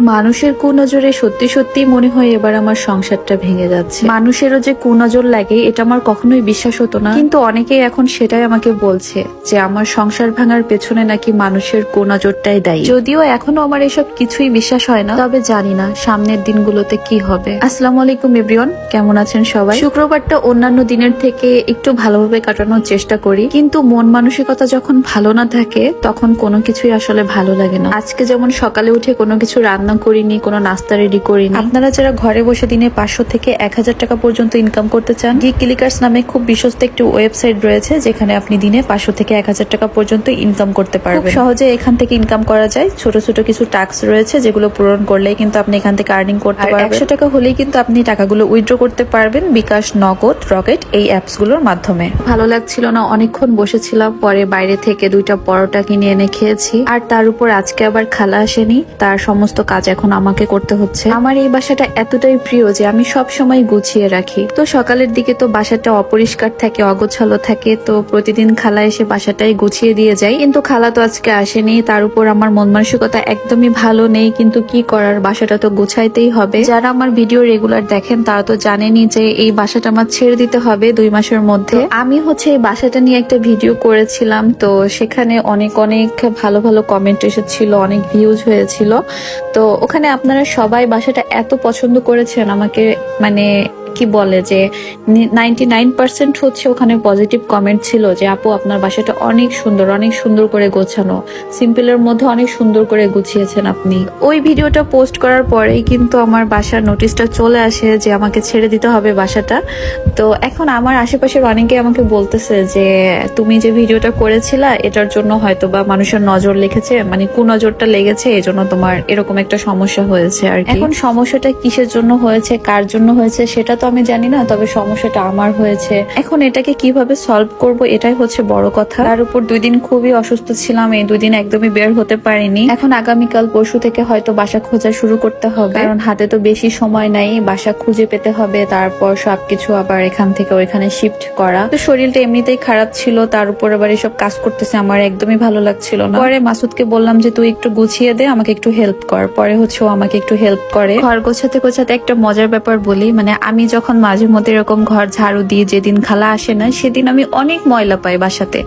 মানুষের কুনজরে সত্যি সত্যি মনে হয় এবার আমার সংসারটা ভেঙে যাচ্ছে। মানুষেরও যে কুনজর লাগে, এটা আমার কখনোই বিশ্বাস হতো না। কিন্তু অনেকেই এখন সেটাই আমাকে বলছে যে আমার সংসার ভাঙার পেছনে নাকি মানুষের কুনজরটাই দায়ী। যদিও এখনও আমার এসব কিছুই বিশ্বাস হয় না, তবে জানি না সামনের দিনগুলোতে কি হবে। আসসালামু আলাইকুম, এভরিওয়ান। কেমন আছেন সবাই? শুক্রবারটা অন্যান্য দিনের থেকে একটু ভালোভাবে কাটানোর চেষ্টা করি। কিন্তু মন মানসিকতা যখন ভালো না থাকে, তখন কোনো কিছুই আসলে ভালো লাগে না। আজকে যেমন সকালে উঠে কোনো কিছু রান্না করিনি কোনো নাস্তা রেডি করিনি। আপনারা যারা ঘরে বসে দিনে পাঁচশো থেকে এক হাজার টাকা পর্যন্ত ইনকাম করতে চান গি ক্লিকার্স নামে খুব বিশ্বস্ত একটি ওয়েবসাইট রয়েছে যেখানে আপনি দিনে পাঁচশো থেকে এক হাজার টাকা পর্যন্ত ইনকাম করতে পারবেন। সহজে এখান থেকে ইনকাম করা যায়। ছোট ছোট কিছু টাস্ক রয়েছে যেগুলো পূরণ করলেই কিন্তু আপনি এখান থেকে আর্নিং করতে পারবেন। একশো টাকা হলেই কিন্তু আপনি টাকাগুলো উইথড্র করতে পারবেন বিকাশ নগদ রকেট এই অ্যাপসগুলোর মাধ্যমে। ভালো লাগছিল না অনেকক্ষণ বসেছিলাম পরে বাইরে থেকে দুইটা পরোটা কিনে এনে খেয়েছি। আর তার উপর আজকে আবার খালা আসেনি তার সমস্ত কাজ এখন আমাকে করতে হচ্ছে। আমার এই বাসাটা এতটাই প্রিয় যে আমি সব সময় গুছিয়ে রাখি। তো সকালের দিকে তো বাসাটা অপরিষ্কার থাকে, অগোছালো থাকে, তো প্রতিদিন খালা এসে বাসাটাই গুছিয়ে দিয়ে যায়। কিন্তু খালা তো আজকে আসেনি, তার উপর আমার মন মানসিকতা একদমই ভালো নেই, কিন্তু কি করার, বাসাটা তো গুছাইতেই হবে। যারা আমার ভিডিও রেগুলার দেখেন, তারা তো জানেনি যে এই বাসাটা আমার ছেড়ে দিতে হবে দুই মাসের মধ্যে। আমি হচ্ছে এই বাসাটা নিয়ে একটা ভিডিও করেছিলাম, তো সেখানে অনেক অনেক ভালো ভালো কমেন্ট এসেছিল, অনেক ভিউজ হয়েছিল। তো ওখানে আপনারা সবাই বাসাটা এত পছন্দ করেছেন আমাকে মানে কি বলে যে নাইনটি নাইন পার্সেন্ট হচ্ছে ওখানে পজিটিভ কমেন্ট ছিল যে, আপু, আপনার বাসাটা অনেক সুন্দর অনেক সুন্দর করে গোছানো। সিম্পলের মধ্যে অনেক সুন্দর করে গুছিয়েছেন আপনি। ওই ভিডিওটা পোস্ট করার পরেই কিন্তু আমার বাসার নোটিশটা চলে আসে যে, আমাকে ছেড়ে দিতে হবে বাসাটা। তো এখন আমার আশেপাশের অনেকে আমাকে বলতেছে যে, তুমি যে ভিডিওটা করেছিলা, এটার জন্য হয়তো বা মানুষের নজর লেগেছে মানে কু নজরটা লেগেছে, এজন্য তোমার এরকম একটা সমস্যা হয়েছে আর এখন সমস্যাটা কিসের জন্য হয়েছে, কার জন্য হয়েছে, সেটা তো আমি জানি না, তবে সমস্যাটা আমার হয়েছে। এখন এটাকে কীভাবে সলভ করব, এটাই হচ্ছে বড় কথা। তার উপর দুই দিন খুবই অসুস্থ ছিলাম, এই দুই দিন একদমই বের হতে পারিনি। এখন আগামীকাল পরশু থেকে হয়তো বাসা খোঁজা শুরু করতে হবে। কারণ হাতে তো বেশি সময় নাই, বাসা খুঁজে পেতে হবে, তারপর সবকিছু আবার এখান থেকে ওইখানে শিফট করা। তো শরীরটা এমনিতেই খারাপ ছিল, তার উপর আবার এসব কাজ করতেছে, আমার একদমই ভালো লাগছিল না। পরে মাসুদকে বললাম যে, তুই একটু গুছিয়ে দে, আমাকে একটু হেল্প কর। পরে হচ্ছে ও আমাকে একটু হেল্প করে। ঘর গোছাতে গোছাতে একটা মজার ব্যাপার বলি মানে আমি যখন মাঝে মধ্যে এরকম ঘর ঝাড়ু দিয়ে যেদিন খালা আসে না, সেদিন আমি অনেক ময়লা পাই বাসাতে।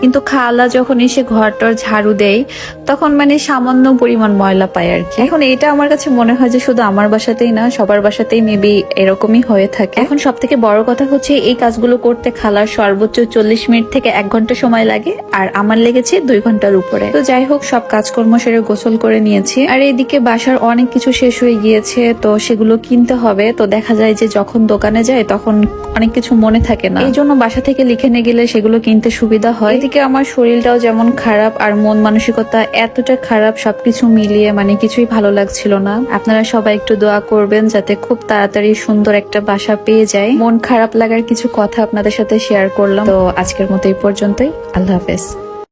কিন্তু খালা যখন এসে ঘরটার ঝাড়ু দেয়, তখন মানে সামান্য পরিমাণ ময়লা পাই আর কি। এখন এটা আমার কাছে মনে হয় যে শুধু আমার বাসাতেই না, সবার বাসাতেই মেবি এরকমই হয়ে থাকে। এখন সব থেকে বড় কথা হচ্ছে, এই কাজগুলো করতে খালার সর্বোচ্চ চল্লিশ মিনিট থেকে এক ঘণ্টা সময় লাগে, আর আমার লেগেছে দুই ঘণ্টার উপরে। তো যাই হোক, সব কাজকর্ম সেরে গোসল করে নিয়েছি। আর এইদিকে বাসার অনেক কিছু শেষ হয়ে গিয়েছে, তো সেগুলো কিনতে হবে। তো দেখা যায় যে যখন দোকানে যায় তখন অনেক কিছু মনে থাকে না। এই জন্য বাসা থেকে লিখে নিয়ে গেলে সেগুলো কিনতে সুবিধা হয়। এদিকে আমার শরীরটাও যেমন খারাপ আর মন মানসিকতা এতটা খারাপ সবকিছু মিলিয়ে মানে কিছুই ভালো লাগছিল না। আপনারা সবাই একটু দোয়া করবেন যাতে খুব তাড়াতাড়ি সুন্দর একটা বাসা পেয়ে যায়। মন খারাপ লাগার কিছু কথা আপনাদের সাথে শেয়ার করলাম। তো আজকের মতো এই পর্যন্তই। আল্লাহ হাফেজ।